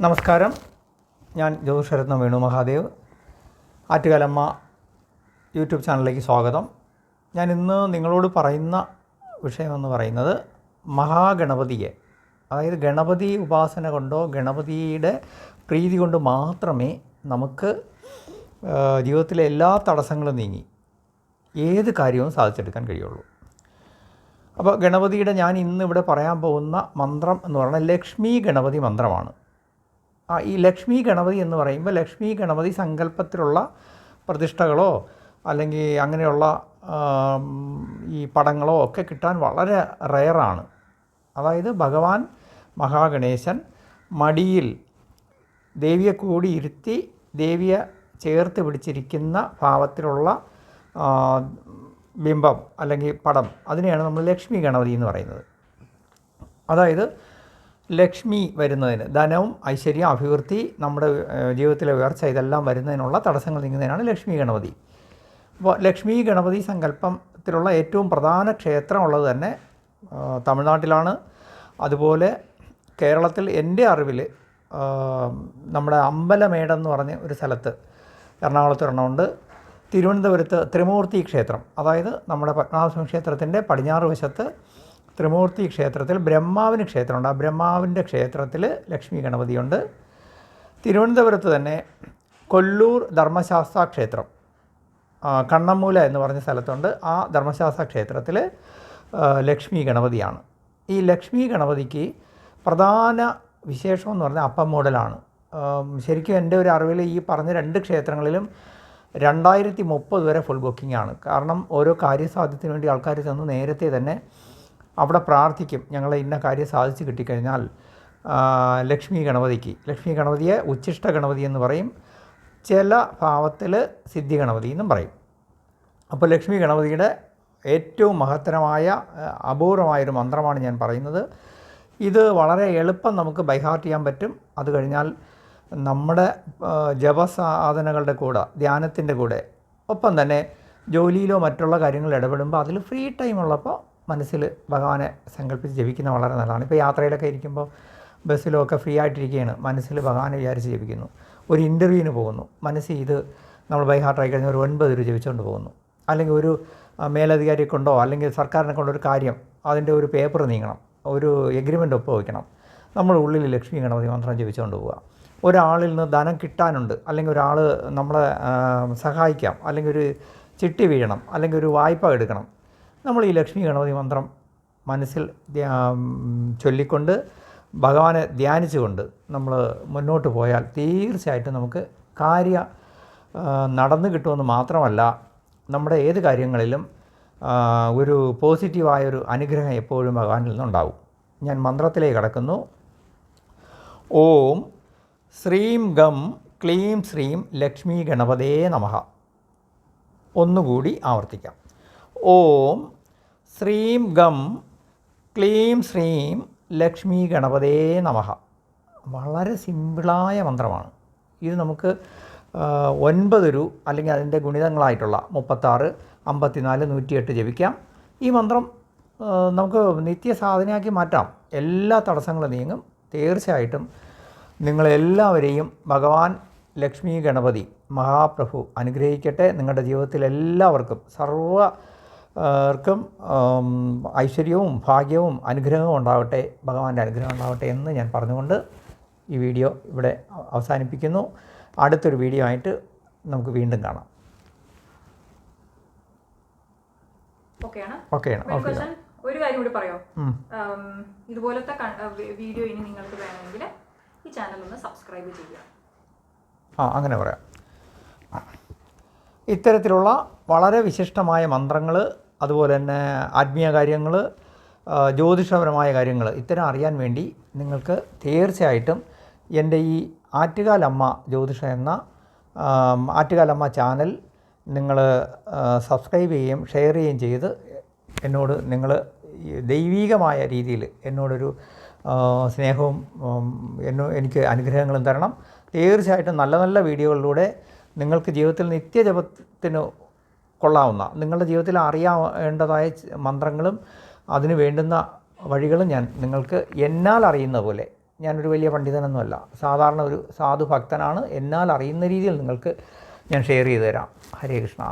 നമസ്കാരം. ഞാൻ ജ്യോതിഷരത്ന വേണു മഹാദേവ്. ആറ്റുകാലമ്മ യൂട്യൂബ് ചാനലിലേക്ക് സ്വാഗതം. ഞാൻ ഇന്ന് നിങ്ങളോട് പറയുന്ന വിഷയമെന്ന് പറയുന്നത് മഹാഗണപതിയെ അതായത് ഗണപതി ഉപാസന കൊണ്ടോ ഗണപതിയുടെ പ്രീതി കൊണ്ട് മാത്രമേ നമുക്ക് ജീവിതത്തിലെ എല്ലാ തടസ്സങ്ങളും നീങ്ങി. ഏത് കാര്യവും സാധിച്ചെടുക്കാൻ കഴിയുള്ളൂ. അപ്പോൾ ഗണപതിയുടെ ഞാൻ ഇന്ന് ഇവിടെ പറയാൻ പോകുന്ന മന്ത്രം എന്ന് പറഞ്ഞാൽ ലക്ഷ്മി ഗണപതി മന്ത്രമാണ്. ഈ ലക്ഷ്മി ഗണപതി എന്ന് പറയുമ്പോൾ ലക്ഷ്മി ഗണപതി സങ്കല്പത്തിലുള്ള പ്രതിഷ്ഠകളോ അല്ലെങ്കിൽ അങ്ങനെയുള്ള ഈ പടങ്ങളോ ഒക്കെ കിട്ടാൻ വളരെ റയറാണ്. അതായത് ഭഗവാൻ മഹാഗണേശൻ മടിയിൽ ദേവിയെ കൂടി ഇരുത്തി ദേവിയെ ചേർത്ത് പിടിച്ചിരിക്കുന്ന ഭാവത്തിലുള്ള ബിംബം അല്ലെങ്കിൽ പടം അതിനെയാണ് നമ്മൾ ലക്ഷ്മി ഗണപതി എന്ന് പറയുന്നത്. അതായത് ലക്ഷ്മി വരുന്നതിന് ധനവും ഐശ്വര്യം അഭിവൃദ്ധി നമ്മുടെ ജീവിതത്തിലെ ഉയർച്ച ഇതെല്ലാം വരുന്നതിനുള്ള തടസ്സങ്ങൾ നീങ്ങുന്നതിനാണ് ലക്ഷ്മി ഗണപതി. അപ്പോൾ ലക്ഷ്മി ഗണപതി സങ്കല്പത്തിലുള്ള ഏറ്റവും പ്രധാന ക്ഷേത്രം ഉള്ളത് തന്നെ തമിഴ്നാട്ടിലാണ്. അതുപോലെ കേരളത്തിൽ എന്റെ അറിവിൽ നമ്മുടെ അമ്പലമേട് എന്ന് പറഞ്ഞ ഒരു സ്ഥലത്ത് എറണാകുളത്ത് ഒരെണ്ണമുണ്ട്. തിരുവനന്തപുരത്ത് ത്രിമൂർത്തി ക്ഷേത്രം അതായത് നമ്മുടെ പത്മനാഭസ്വാമി ക്ഷേത്രത്തിന്റെ പടിഞ്ഞാറ് വശത്ത് ത്രിമൂർത്തി ക്ഷേത്രത്തിൽ ബ്രഹ്മാവിന് ക്ഷേത്രമുണ്ട്. ആ ബ്രഹ്മാവിന്റെ ക്ഷേത്രത്തിൽ ലക്ഷ്മി ഗണപതിയുണ്ട്. തിരുവനന്തപുരത്ത് തന്നെ കൊല്ലൂർ ധർമ്മശാസ്ത്ര ക്ഷേത്രം കണ്ണമ്മൂല എന്ന് പറഞ്ഞ സ്ഥലത്തുണ്ട്. ആ ധർമ്മശാസ്ത്ര ക്ഷേത്രത്തിൽ ലക്ഷ്മി ഗണപതിയാണ്. ഈ ലക്ഷ്മി ഗണപതിക്ക് പ്രധാന വിശേഷം എന്ന് പറഞ്ഞാൽ അപ്പം മോഡലാണ് ശരിക്കും എന്റെ ഒരു അറിവിൽ ഈ പറഞ്ഞ രണ്ട് ക്ഷേത്രങ്ങളിലും രണ്ടായിരത്തി മുപ്പത് വരെ ഫുൾ ബുക്കിംഗ് ആണ്. കാരണം ഓരോ കാര്യസാധ്യത്തിന് വേണ്ടി ആൾക്കാർ ചെന്ന് നേരത്തെ തന്നെ അവിടെ പ്രാർത്ഥിക്കും. ഞങ്ങളെ ഇന്ന കാര്യം സാധിച്ചു കിട്ടിക്കഴിഞ്ഞാൽ ലക്ഷ്മി ഗണപതിക്ക്. ലക്ഷ്മി ഗണപതിയെ ഉച്ഛിഷ്ട ഗണപതി എന്ന് പറയും. ചില ഭാവത്തിൽ സിദ്ധി ഗണപതി എന്നും പറയും. അപ്പോൾ ലക്ഷ്മി ഗണപതിയുടെ ഏറ്റവും മഹത്തരമായ അപൂർവമായൊരു മന്ത്രമാണ് ഞാൻ പറയുന്നത്. ഇത് വളരെ എളുപ്പം നമുക്ക് ബൈഹാർട്ട് ചെയ്യാൻ പറ്റും. അത് കഴിഞ്ഞാൽ നമ്മുടെ ജപസാധനകളുടെ കൂടെ ധ്യാനത്തിന്റെ കൂടെ ഒപ്പം തന്നെ ജോലിയിലോ മറ്റുള്ള കാര്യങ്ങളിൽ ഇടപെടുമ്പോൾ അതിൽ ഫ്രീ ടൈം ഉള്ളപ്പോൾ മനസ്സിൽ ഭഗവാനെ സങ്കല്പിച്ച് ജപിക്കുന്നത് വളരെ നല്ലതാണ്. ഇപ്പോൾ യാത്രയിലൊക്കെ ഇരിക്കുമ്പോൾ ബസ്സിലൊക്കെ ഫ്രീ ആയിട്ടിരിക്കുകയാണ്. മനസ്സിൽ ഭഗവാനെ വിചാരിച്ച് ജപിക്കുന്നു. ഒരു ഇന്റർവ്യൂവിന് പോകുന്നു. മനസ്സിൽ ഇത് നമ്മൾ ബൈ ഹാർട്ടായി കഴിഞ്ഞാൽ ഒരു ഒൻപത് രൂപ ജപിച്ചുകൊണ്ട് പോകുന്നു. അല്ലെങ്കിൽ ഒരു മേലധികാരിയെ കൊണ്ടോ അല്ലെങ്കിൽ സർക്കാരിനെ കൊണ്ടോ ഒരു കാര്യം അതിന്റെ ഒരു പേപ്പർ നീങ്ങണം. ഒരു എഗ്രിമെന്റ് ഒപ്പ് വയ്ക്കണം. നമ്മൾ ഉള്ളിൽ ലക്ഷ്മി ഗണപതി മന്ത്രം ജപിച്ചുകൊണ്ട് പോവുക. ഒരാളിൽ നിന്ന് ധനം കിട്ടാനുണ്ട്. അല്ലെങ്കിൽ ഒരാൾ നമ്മളെ സഹായിക്കാം. അല്ലെങ്കിൽ ഒരു ചിട്ടി വീഴണം. അല്ലെങ്കിൽ ഒരു വായ്പ എടുക്കണം. നമ്മൾ ഈ ലക്ഷ്മി ഗണപതി മന്ത്രം മനസ്സിൽ ചൊല്ലിക്കൊണ്ട് ഭഗവാനെ ധ്യാനിച്ചുകൊണ്ട് നമ്മൾ മുന്നോട്ട് പോയാൽ തീർച്ചയായിട്ടും നമുക്ക് കാര്യ നടന്നു കിട്ടുമെന്ന് മാത്രമല്ല നമ്മുടെ ഏത് കാര്യങ്ങളിലും ഒരു പോസിറ്റീവായൊരു അനുഗ്രഹം എപ്പോഴും ഭഗവാനിൽ നിന്നുണ്ടാവും. ഞാൻ മന്ത്രത്തിലേക്ക് കടക്കുന്നു. ഓം ശ്രീം ഗം ക്ലീം ശ്രീം ലക്ഷ്മി ഗണപതേ നമഃ ഒന്നുകൂടി ആവർത്തിക്കാം. ഓം ശ്രീം ഗം ക്ലീം ശ്രീം ലക്ഷ്മി ഗണപതേ നമഹ വളരെ സിമ്പിളായ മന്ത്രമാണ്. ഇത് നമുക്ക് ഒൻപതൊരു അല്ലെങ്കിൽ അതിന്റെ ഗുണിതങ്ങളായിട്ടുള്ള മുപ്പത്താറ് അമ്പത്തിനാല് നൂറ്റിയെട്ട് ജപിക്കാം. ഈ മന്ത്രം നമുക്ക് നിത്യസാധനയാക്കി മാറ്റാം. എല്ലാ തടസ്സങ്ങളും നീങ്ങും. തീർച്ചയായിട്ടും നിങ്ങളെല്ലാവരെയും ഭഗവാൻ ലക്ഷ്മി ഗണപതി മഹാപ്രഭു അനുഗ്രഹിക്കട്ടെ. നിങ്ങളുടെ ജീവിതത്തിൽ എല്ലാവർക്കും സർവ ർക്കും ഐശ്വര്യവും ഭാഗ്യവും അനുഗ്രഹവും ഉണ്ടാവട്ടെ ഭഗവാന്റെ അനുഗ്രഹം ഉണ്ടാവട്ടെ എന്ന് ഞാൻ പറഞ്ഞുകൊണ്ട് ഈ വീഡിയോ ഇവിടെ അവസാനിപ്പിക്കുന്നു. അടുത്തൊരു വീഡിയോ ആയിട്ട് നമുക്ക് വീണ്ടും കാണാം. ഓക്കെയാണ്? ആണ് ഓക്കെ ആണ്. ഒരു കാര്യം കൂടി പറയോ? ഇതുപോലത്തെ വീഡിയോ ഇനി നിങ്ങൾക്ക് വേണമെങ്കിൽ ഈ ചാനൽ ഒന്ന് സബ്സ്ക്രൈബ് ചെയ്യുക. ആ അങ്ങനെ പറയാം. ഇത്തരത്തിലുള്ള വളരെ വിശിഷ്ടമായ മന്ത്രങ്ങൾ അതുപോലെ തന്നെ ആത്മീയ കാര്യങ്ങൾ ജ്യോതിഷപരമായ കാര്യങ്ങൾ ഇത്തരം അറിയാൻ വേണ്ടി നിങ്ങൾക്ക് തീർച്ചയായിട്ടും എന്റെ ഈ ആറ്റുകാലമ്മ ജ്യോതിഷ എന്ന ആറ്റുകാലമ്മ ചാനൽ നിങ്ങൾ സബ്സ്ക്രൈബ് ചെയ്യുകയും ഷെയർ ചെയ്യുകയും ചെയ്ത് എന്നോട് നിങ്ങൾ ദൈവീകമായ രീതിയിൽ എന്നോടൊരു സ്നേഹവും എന്നോ എനിക്ക് അനുഗ്രഹങ്ങളും തരണം. തീർച്ചയായിട്ടും നല്ല നല്ല വീഡിയോകളിലൂടെ നിങ്ങൾക്ക് ജീവിതത്തിൽ നിത്യജപത്തിന് കൊള്ളാവുന്ന നിങ്ങളുടെ ജീവിതത്തിൽ അറിയേണ്ടതായ മന്ത്രങ്ങളും അതിന് വേണ്ടുന്ന വഴികളും ഞാൻ നിങ്ങൾക്ക് എന്നാൽ അറിയുന്ന പോലെ ഞാനൊരു വലിയ പണ്ഡിതനൊന്നുമല്ല സാധാരണ ഒരു സാധു ഭക്തനാണ് എന്നാൽ അറിയുന്ന രീതിയിൽ നിങ്ങൾക്ക് ഞാൻ ഷെയർ ചെയ്തു തരാം ഹരേ കൃഷ്ണ.